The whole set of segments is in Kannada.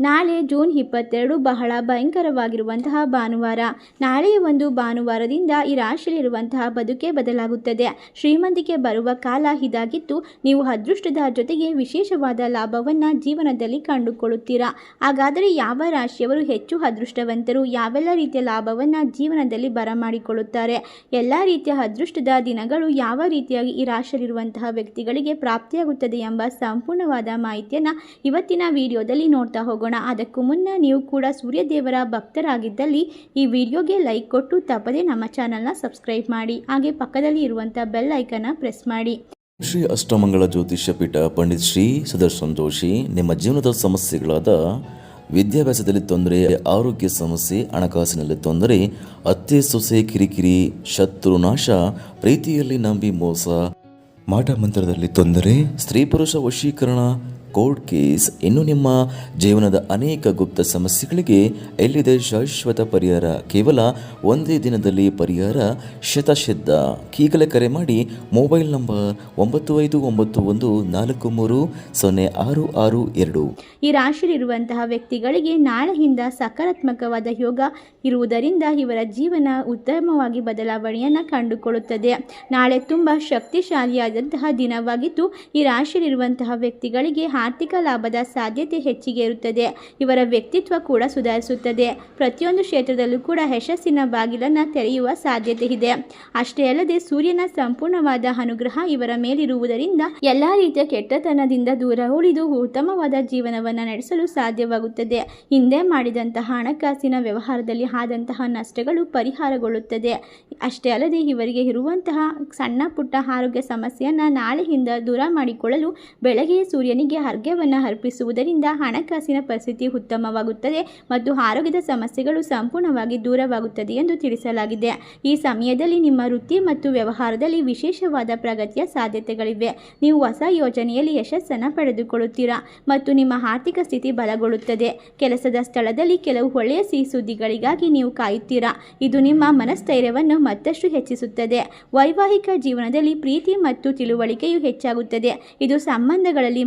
ನಾಳೆ ಜೂನ್ ಇಪ್ಪತ್ತೆರಡು ಬಹಳ ಭಯಂಕರವಾಗಿರುವಂತಹ ಭಾನುವಾರ. ನಾಳೆಯ ಒಂದು ಭಾನುವಾರದಿಂದ ಈ ರಾಶಿಯಲ್ಲಿರುವಂತಹ ಬದುಕೇ ಬದಲಾಗುತ್ತದೆ. ಶ್ರೀಮಂತಿಕೆ ಬರುವ ಕಾಲ ಇದಾಗಿತ್ತು. ನೀವು ಅದೃಷ್ಟದ ಜೊತೆಗೆ ವಿಶೇಷವಾದ ಲಾಭವನ್ನು ಜೀವನದಲ್ಲಿ ಕಂಡುಕೊಳ್ಳುತ್ತೀರಾ? ಹಾಗಾದರೆ ಯಾವ ರಾಶಿಯವರು ಹೆಚ್ಚು ಅದೃಷ್ಟವಂತರು? ಯಾವೆಲ್ಲ ರೀತಿಯ ಲಾಭವನ್ನು ಜೀವನದಲ್ಲಿ ಬರಮಾಡಿಕೊಳ್ಳುತ್ತಾರೆ? ಎಲ್ಲ ರೀತಿಯ ಅದೃಷ್ಟದ ದಿನಗಳು ಯಾವ ರೀತಿಯಾಗಿ ಈ ರಾಶಿಯಲ್ಲಿರುವಂತಹ ವ್ಯಕ್ತಿಗಳಿಗೆ ಪ್ರಾಪ್ತಿಯಾಗುತ್ತದೆ ಎಂಬ ಸಂಪೂರ್ಣವಾದ ಮಾಹಿತಿಯನ್ನು ಇವತ್ತಿನ ವಿಡಿಯೋದಲ್ಲಿ ನೋಡ್ತಾ ಹೋಗೋಣ. ಅದಕ್ಕೂ ಮುನ್ನ ನೀವು ಕೂಡ ಸೂರ್ಯದೇವರ ಭಕ್ತರಾಗಿದ್ದಲ್ಲಿ ಈ ವಿಡಿಯೋಗೆ ಲೈಕ್ ಕೊಟ್ಟು ತಪ್ಪದೇ ನಮ್ಮ ಚಾನಲ್ನ ಸಬ್ಸ್ಕ್ರೈಬ್ ಮಾಡಿ. ಹಾಗೆ ಪಕ್ಕದಲ್ಲಿ ಇರುವಂಥ ಬೆಲ್ ಐಕನ್ನ ಪ್ರೆಸ್ ಮಾಡಿ. ಶ್ರೀ ಅಷ್ಟಮಂಗಳ ಜ್ಯೋತಿಷ್ಯ ಪೀಠ ಪಂಡಿತ್ ಶ್ರೀ ಸುದರ್ಶನ್ ಜೋಶಿ ನಿಮ್ಮ ಜೀವನದ ಸಮಸ್ಯೆಗಳಾದ ವಿದ್ಯಾಭ್ಯಾಸದಲ್ಲಿ ತೊಂದರೆ, ಆರೋಗ್ಯ ಸಮಸ್ಯೆ, ಹಣಕಾಸಿನಲ್ಲಿ ತೊಂದರೆ, ಅತ್ತೆ, ಸೊಸೆ, ಕಿರಿಕಿರಿ, ಶತ್ರು ನಾಶ, ಪ್ರೀತಿಯಲ್ಲಿ ನಂಬಿ ಮೋಸ, ಮಾಟ ಮಂತ್ರದಲ್ಲಿ ತೊಂದರೆ, ಸ್ತ್ರೀ ಪುರುಷ ವಶೀಕರಣ ಕೋರ್ಟ್ ಕೇಸ್ ಇನ್ನು ನಿಮ್ಮ ಜೀವನದ ಅನೇಕ ಗುಪ್ತ ಸಮಸ್ಯೆಗಳಿಗೆ ಎಲ್ಲಿದೆ ಶಾಶ್ವತ ಪರಿಹಾರ? ಕೇವಲ ಒಂದೇ ದಿನದಲ್ಲಿ ಪರಿಹಾರ ಶತಸಿದ್ಧ ಈಗಲೇ ಕರೆ ಮಾಡಿ ಮೊಬೈಲ್ ನಂಬರ್ ಒಂಬತ್ತು ಐದು ಒಂಬತ್ತು ಒಂದು ನಾಲ್ಕು ಮೂರು ಸೊನ್ನೆ ಆರು ಆರು ಎರಡು. ಈ ರಾಶಿಯಲ್ಲಿರುವಂತಹ ವ್ಯಕ್ತಿಗಳಿಗೆ ನಾಳೆಯಿಂದ ಸಕಾರಾತ್ಮಕವಾದ ಯೋಗ ಇರುವುದರಿಂದ ಇವರ ಜೀವನ ಉತ್ತಮವಾಗಿ ಬದಲಾವಣೆಯನ್ನು ಕಂಡುಕೊಳ್ಳುತ್ತದೆ. ನಾಳೆ ತುಂಬ ಶಕ್ತಿಶಾಲಿಯಾದಂತಹ ದಿನವಾಗಿದ್ದು ಈ ರಾಶಿಯಲ್ಲಿರುವಂತಹ ವ್ಯಕ್ತಿಗಳಿಗೆ ಆರ್ಥಿಕ ಲಾಭದ ಸಾಧ್ಯತೆ ಹೆಚ್ಚಿಗೆ ಇರುತ್ತದೆ. ಇವರ ವ್ಯಕ್ತಿತ್ವ ಕೂಡ ಸುಧಾರಿಸುತ್ತದೆ. ಪ್ರತಿಯೊಂದು ಕ್ಷೇತ್ರದಲ್ಲೂ ಕೂಡ ಯಶಸ್ಸಿನ ಬಾಗಿಲನ್ನು ತೆರೆಯುವ ಸಾಧ್ಯತೆ ಇದೆ. ಅಷ್ಟೇ ಅಲ್ಲದೆ ಸೂರ್ಯನ ಸಂಪೂರ್ಣವಾದ ಅನುಗ್ರಹ ಇವರ ಮೇಲಿರುವುದರಿಂದ ಎಲ್ಲ ರೀತಿಯ ಕೆಟ್ಟತನದಿಂದ ದೂರ ಉಳಿದು ಉತ್ತಮವಾದ ಜೀವನವನ್ನು ನಡೆಸಲು ಸಾಧ್ಯವಾಗುತ್ತದೆ. ಹಿಂದೆ ಮಾಡಿದಂತಹ ಹಣಕಾಸಿನ ವ್ಯವಹಾರದಲ್ಲಿ ಆದಂತಹ ನಷ್ಟಗಳು ಪರಿಹಾರಗೊಳ್ಳುತ್ತದೆ. ಅಷ್ಟೇ ಅಲ್ಲದೆ ಇವರಿಗೆ ಇರುವಂತಹ ಸಣ್ಣ ಪುಟ್ಟ ಆರೋಗ್ಯ ಸಮಸ್ಯೆಯನ್ನು ನಾಳೆಯಿಂದ ದೂರ ಮಾಡಿಕೊಳ್ಳಲು ಬೆಳಗ್ಗೆ ಸೂರ್ಯನಿಗೆ ಅರ್ಘ್ಯವನ್ನು ಅರ್ಪಿಸುವುದರಿಂದ ಹಣಕಾಸಿನ ಪರಿಸ್ಥಿತಿ ಉತ್ತಮವಾಗುತ್ತದೆ ಮತ್ತು ಆರೋಗ್ಯದ ಸಮಸ್ಯೆಗಳು ಸಂಪೂರ್ಣವಾಗಿ ದೂರವಾಗುತ್ತದೆ ಎಂದು ತಿಳಿಸಲಾಗಿದೆ. ಈ ಸಮಯದಲ್ಲಿ ನಿಮ್ಮ ವೃತ್ತಿ ಮತ್ತು ವ್ಯವಹಾರದಲ್ಲಿ ವಿಶೇಷವಾದ ಪ್ರಗತಿಯ ಸಾಧ್ಯತೆಗಳಿವೆ. ನೀವು ಹೊಸ ಯೋಜನೆಯಲ್ಲಿ ಯಶಸ್ಸನ್ನು ಪಡೆದುಕೊಳ್ಳುತ್ತೀರಾ ಮತ್ತು ನಿಮ್ಮ ಆರ್ಥಿಕ ಸ್ಥಿತಿ ಬಲಗೊಳ್ಳುತ್ತದೆ. ಕೆಲಸದ ಸ್ಥಳದಲ್ಲಿ ಕೆಲವು ಒಳ್ಳೆಯ ಸಿಹಿ ಸುದ್ದಿಗಳಿಗಾಗಿ ನೀವು ಕಾಯುತ್ತೀರಾ? ಇದು ನಿಮ್ಮ ಮನಸ್ಥೈರ್ಯವನ್ನು ಮತ್ತಷ್ಟು ಹೆಚ್ಚಿಸುತ್ತದೆ. ವೈವಾಹಿಕ ಜೀವನದಲ್ಲಿ ಪ್ರೀತಿ ಮತ್ತು ತಿಳುವಳಿಕೆಯು ಹೆಚ್ಚಾಗುತ್ತದೆ. ಇದು ಸಂಬಂಧಗಳಲ್ಲಿ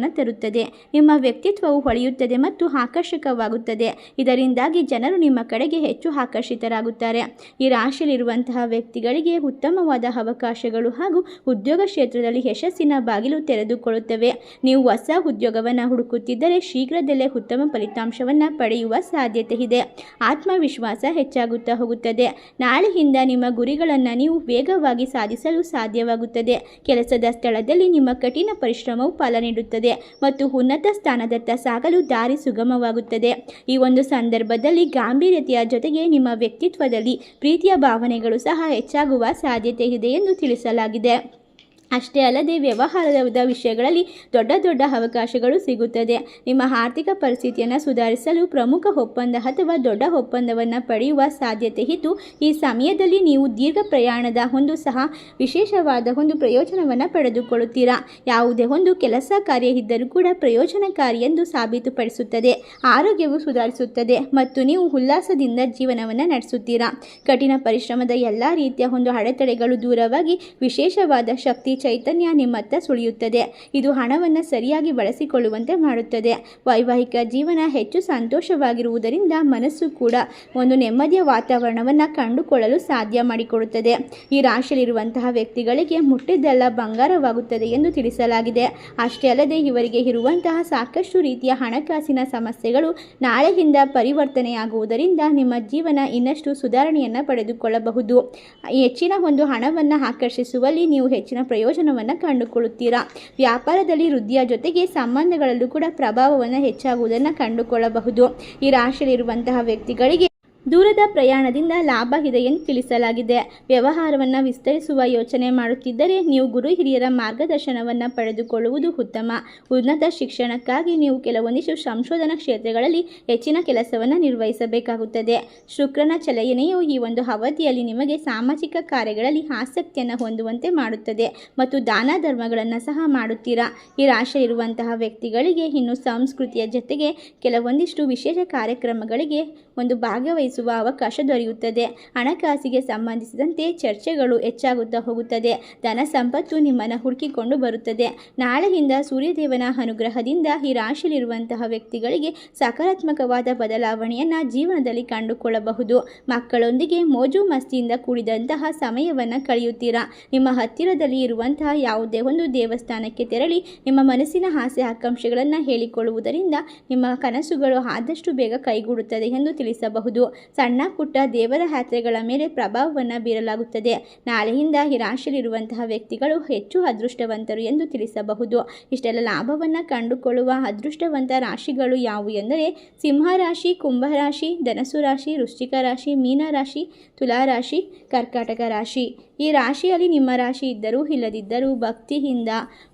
ಮಾಧುರ್ಯತೆಯನ್ನು ತರುತ್ತದೆ. ನಿಮ್ಮ ವ್ಯಕ್ತಿತ್ವವು ಹೊಳೆಯುತ್ತದೆ ಮತ್ತು ಆಕರ್ಷಕವಾಗುತ್ತದೆ. ಇದರಿಂದಾಗಿ ಜನರು ನಿಮ್ಮ ಕಡೆಗೆ ಹೆಚ್ಚು ಆಕರ್ಷಿತರಾಗುತ್ತಾರೆ. ಈ ರಾಶಿಯಲ್ಲಿರುವಂತಹ ವ್ಯಕ್ತಿಗಳಿಗೆ ಉತ್ತಮವಾದ ಅವಕಾಶಗಳು ಹಾಗೂ ಉದ್ಯೋಗ ಕ್ಷೇತ್ರದಲ್ಲಿ ಯಶಸ್ಸಿನ ಬಾಗಿಲು ತೆರೆದುಕೊಳ್ಳುತ್ತವೆ. ನೀವು ಹೊಸ ಉದ್ಯೋಗವನ್ನು ಹುಡುಕುತ್ತಿದ್ದರೆ ಶೀಘ್ರದಲ್ಲೇ ಉತ್ತಮ ಫಲಿತಾಂಶವನ್ನು ಪಡೆಯುವ ಸಾಧ್ಯತೆ ಇದೆ. ಆತ್ಮವಿಶ್ವಾಸ ಹೆಚ್ಚಾಗುತ್ತಾ ಹೋಗುತ್ತದೆ. ನಾಳೆಯಿಂದ ನಿಮ್ಮ ಗುರಿಗಳನ್ನು ನೀವು ವೇಗವಾಗಿ ಸಾಧಿಸಲು ಸಾಧ್ಯವಾಗುತ್ತದೆ. ಕೆಲಸದ ಸ್ಥಳದಲ್ಲಿ ನಿಮ್ಮ ಕಠಿಣ ಪರಿಶ್ರಮವು ಫಲ ನೀಡುತ್ತದೆ. ಮತ್ತು ಉನ್ನತ ಸ್ಥಾನದತ್ತ ಸಾಗಲು ದಾರಿ ಸುಗಮವಾಗುತ್ತದೆ. ಈ ಒಂದು ಸಂದರ್ಭದಲ್ಲಿ ಗಾಂಭೀರ್ಯತೆಯ ಜೊತೆಗೆ ನಿಮ್ಮ ವ್ಯಕ್ತಿತ್ವದಲ್ಲಿ ಪ್ರೀತಿಯ ಭಾವನೆಗಳು ಸಹ ಹೆಚ್ಚಾಗುವ ಸಾಧ್ಯತೆ ಇದೆ ಎಂದು ತಿಳಿಸಲಾಗಿದೆ. ಅಷ್ಟೇ ಅಲ್ಲದೆ ವ್ಯವಹಾರದ ವಿಷಯಗಳಲ್ಲಿ ದೊಡ್ಡ ದೊಡ್ಡ ಅವಕಾಶಗಳು ಸಿಗುತ್ತದೆ. ನಿಮ್ಮ ಆರ್ಥಿಕ ಪರಿಸ್ಥಿತಿಯನ್ನು ಸುಧಾರಿಸಲು ಪ್ರಮುಖ ಒಪ್ಪಂದ ಅಥವಾ ದೊಡ್ಡ ಒಪ್ಪಂದವನ್ನು ಪಡೆಯುವ ಸಾಧ್ಯತೆ ಇದ್ದು, ಈ ಸಮಯದಲ್ಲಿ ನೀವು ದೀರ್ಘ ಪ್ರಯಾಣದ ಒಂದು ಸಹ ವಿಶೇಷವಾದ ಒಂದು ಪ್ರಯೋಜನವನ್ನು ಪಡೆದುಕೊಳ್ಳುತ್ತೀರಾ? ಯಾವುದೇ ಒಂದು ಕೆಲಸ ಕಾರ್ಯ ಇದ್ದರೂ ಕೂಡ ಪ್ರಯೋಜನಕಾರಿ ಎಂದು ಸಾಬೀತುಪಡಿಸುತ್ತದೆ. ಆರೋಗ್ಯವು ಸುಧಾರಿಸುತ್ತದೆ ಮತ್ತು ನೀವು ಉಲ್ಲಾಸದಿಂದ ಜೀವನವನ್ನು ನಡೆಸುತ್ತೀರಾ? ಕಠಿಣ ಪರಿಶ್ರಮದ ಎಲ್ಲ ರೀತಿಯ ಒಂದು ಅಡೆತಡೆಗಳು ದೂರವಾಗಿ ವಿಶೇಷವಾದ ಶಕ್ತಿ ಚೈತನ್ಯ ನಿಮ್ಮತ್ತ ಸುಳಿಯುತ್ತದೆ. ಇದು ಹಣವನ್ನು ಸರಿಯಾಗಿ ಬಳಸಿಕೊಳ್ಳುವಂತೆ ಮಾಡುತ್ತದೆ. ವೈವಾಹಿಕ ಜೀವನ ಹೆಚ್ಚು ಸಂತೋಷವಾಗಿರುವುದರಿಂದ ಮನಸ್ಸು ಕೂಡ ಒಂದು ನೆಮ್ಮದಿಯ ವಾತಾವರಣವನ್ನು ಕಂಡುಕೊಳ್ಳಲು ಸಾಧ್ಯ ಮಾಡಿಕೊಡುತ್ತದೆ. ಈ ರಾಶಿಯಲ್ಲಿರುವಂತಹ ವ್ಯಕ್ತಿಗಳಿಗೆ ಮುಟ್ಟಿದ್ದೆಲ್ಲ ಬಂಗಾರವಾಗುತ್ತದೆ ಎಂದು ತಿಳಿಸಲಾಗಿದೆ. ಅಷ್ಟೇ ಅಲ್ಲದೆ ಇವರಿಗೆ ಇರುವಂತಹ ಸಾಕಷ್ಟು ರೀತಿಯ ಹಣಕಾಸಿನ ಸಮಸ್ಯೆಗಳು ನಾಳೆಯಿಂದ ಪರಿವರ್ತನೆಯಾಗುವುದರಿಂದ ನಿಮ್ಮ ಜೀವನ ಇನ್ನಷ್ಟು ಸುಧಾರಣೆಯನ್ನು ಪಡೆದುಕೊಳ್ಳಬಹುದು. ಹೆಚ್ಚಿನ ಒಂದು ಹಣವನ್ನು ಆಕರ್ಷಿಸುವಲ್ಲಿ ನೀವು ಹೆಚ್ಚಿನ ಪ್ರಯೋಜನವನ್ನು ಕಂಡುಕೊಳ್ಳುತ್ತೀರಾ? ವ್ಯಾಪಾರದಲ್ಲಿ ವೃದ್ಧಿಯ ಜೊತೆಗೆ ಸಂಬಂಧಗಳಲ್ಲೂ ಕೂಡ ಪ್ರಭಾವವನ್ನು ಹೆಚ್ಚಾಗುವುದನ್ನು ಕಂಡುಕೊಳ್ಳಬಹುದು. ಈ ರಾಶಿಯಲ್ಲಿರುವಂತಹ ವ್ಯಕ್ತಿಗಳಿಗೆ ದೂರದ ಪ್ರಯಾಣದಿಂದ ಲಾಭ ಇದೆ ಎಂದು ತಿಳಿಸಲಾಗಿದೆ. ವ್ಯವಹಾರವನ್ನು ವಿಸ್ತರಿಸುವ ಯೋಚನೆ ಮಾಡುತ್ತಿದ್ದರೆ ನೀವು ಗುರು ಹಿರಿಯರ ಮಾರ್ಗದರ್ಶನವನ್ನು ಪಡೆದುಕೊಳ್ಳುವುದು ಉತ್ತಮ. ಉನ್ನತ ಶಿಕ್ಷಣಕ್ಕಾಗಿ ನೀವು ಕೆಲವೊಂದಿಷ್ಟು ಸಂಶೋಧನಾ ಕ್ಷೇತ್ರಗಳಲ್ಲಿ ಹೆಚ್ಚಿನ ಕೆಲಸವನ್ನು ನಿರ್ವಹಿಸಬೇಕಾಗುತ್ತದೆ. ಶುಕ್ರನ ಚಲಯನೆಯು ಈ ಒಂದು ಅವಧಿಯಲ್ಲಿ ನಿಮಗೆ ಸಾಮಾಜಿಕ ಕಾರ್ಯಗಳಲ್ಲಿ ಆಸಕ್ತಿಯನ್ನು ಹೊಂದುವಂತೆ ಮಾಡುತ್ತದೆ ಮತ್ತು ದಾನ ಧರ್ಮಗಳನ್ನು ಸಹ ಮಾಡುತ್ತೀರಾ. ಈ ಇರುವಂತಹ ವ್ಯಕ್ತಿಗಳಿಗೆ ಇನ್ನು ಸಂಸ್ಕೃತಿಯ ಜೊತೆಗೆ ಕೆಲವೊಂದಿಷ್ಟು ವಿಶೇಷ ಕಾರ್ಯಕ್ರಮಗಳಿಗೆ ಒಂದು ಭಾಗವಹಿಸುವ ಭಾಗವಹಿಸುವ ಅವಕಾಶ ದೊರೆಯುತ್ತದೆ. ಹಣಕಾಸಿಗೆ ಸಂಬಂಧಿಸಿದಂತೆ ಚರ್ಚೆಗಳು ಹೆಚ್ಚಾಗುತ್ತಾ ಹೋಗುತ್ತದೆ. ಧನ ಸಂಪತ್ತು ನಿಮ್ಮನ್ನು ಹುಡುಕಿಕೊಂಡು ಬರುತ್ತದೆ. ನಾಳೆಯಿಂದ ಸೂರ್ಯದೇವನ ಅನುಗ್ರಹದಿಂದ ಈ ರಾಶಿಯಲ್ಲಿರುವಂತಹ ವ್ಯಕ್ತಿಗಳಿಗೆ ಸಕಾರಾತ್ಮಕವಾದ ಬದಲಾವಣೆಯನ್ನು ಜೀವನದಲ್ಲಿ ಕಂಡುಕೊಳ್ಳಬಹುದು. ಮಕ್ಕಳೊಂದಿಗೆ ಮೋಜು ಮಸ್ತಿಯಿಂದ ಕೂಡಿದಂತಹ ಸಮಯವನ್ನು ಕಳೆಯುತ್ತೀರಾ? ನಿಮ್ಮ ಹತ್ತಿರದಲ್ಲಿ ಇರುವಂತಹ ಯಾವುದೇ ಒಂದು ದೇವಸ್ಥಾನಕ್ಕೆ ತೆರಳಿ ನಿಮ್ಮ ಮನಸ್ಸಿನ ಆಸೆ ಆಕಾಂಕ್ಷೆಗಳನ್ನು ಹೇಳಿಕೊಳ್ಳುವುದರಿಂದ ನಿಮ್ಮ ಕನಸುಗಳು ಆದಷ್ಟು ಬೇಗ ಕೈಗೂಡುತ್ತದೆ ಎಂದು ತಿಳಿಸಬಹುದು. ಸಣ್ಣ ಪುಟ್ಟ ದೇವರ ಯಾತ್ರೆಗಳ ಮೇಲೆ ಪ್ರಭಾವವನ್ನು ಬೀರಲಾಗುತ್ತದೆ. ನಾಳೆಯಿಂದ ಈ ರಾಶಿಯಲ್ಲಿರುವಂತಹ ವ್ಯಕ್ತಿಗಳು ಹೆಚ್ಚು ಅದೃಷ್ಟವಂತರು ಎಂದು ತಿಳಿಸಬಹುದು. ಇಷ್ಟೆಲ್ಲ ಲಾಭವನ್ನು ಕಂಡುಕೊಳ್ಳುವ ಅದೃಷ್ಟವಂತ ರಾಶಿಗಳು ಯಾವುವು ಎಂದರೆ ಸಿಂಹರಾಶಿ ಕುಂಭರಾಶಿ ಕುಂಭ ರಾಶಿ ಧನಸು ರಾಶಿ, ವೃಶ್ಚಿಕ ರಾಶಿ, ಮೀನ ರಾಶಿ, ತುಲಾ ರಾಶಿ, ಕರ್ಕಾಟಕ ರಾಶಿ. ಈ ರಾಶಿಯಲ್ಲಿ ನಿಮ್ಮ ರಾಶಿ ಇದ್ದರೂ ಇಲ್ಲದಿದ್ದರೂ ಭಕ್ತಿಯಿಂದ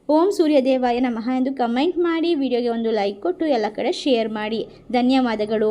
ಓಂ ಸೂರ್ಯದೇವಾಯ ನಮಃ ಎಂದು ಕಮೆಂಟ್ ಮಾಡಿ, ವಿಡಿಯೋಗೆ ಒಂದು ಲೈಕ್ ಕೊಟ್ಟು ಎಲ್ಲ ಕಡೆ ಶೇರ್ ಮಾಡಿ. ಧನ್ಯವಾದಗಳು.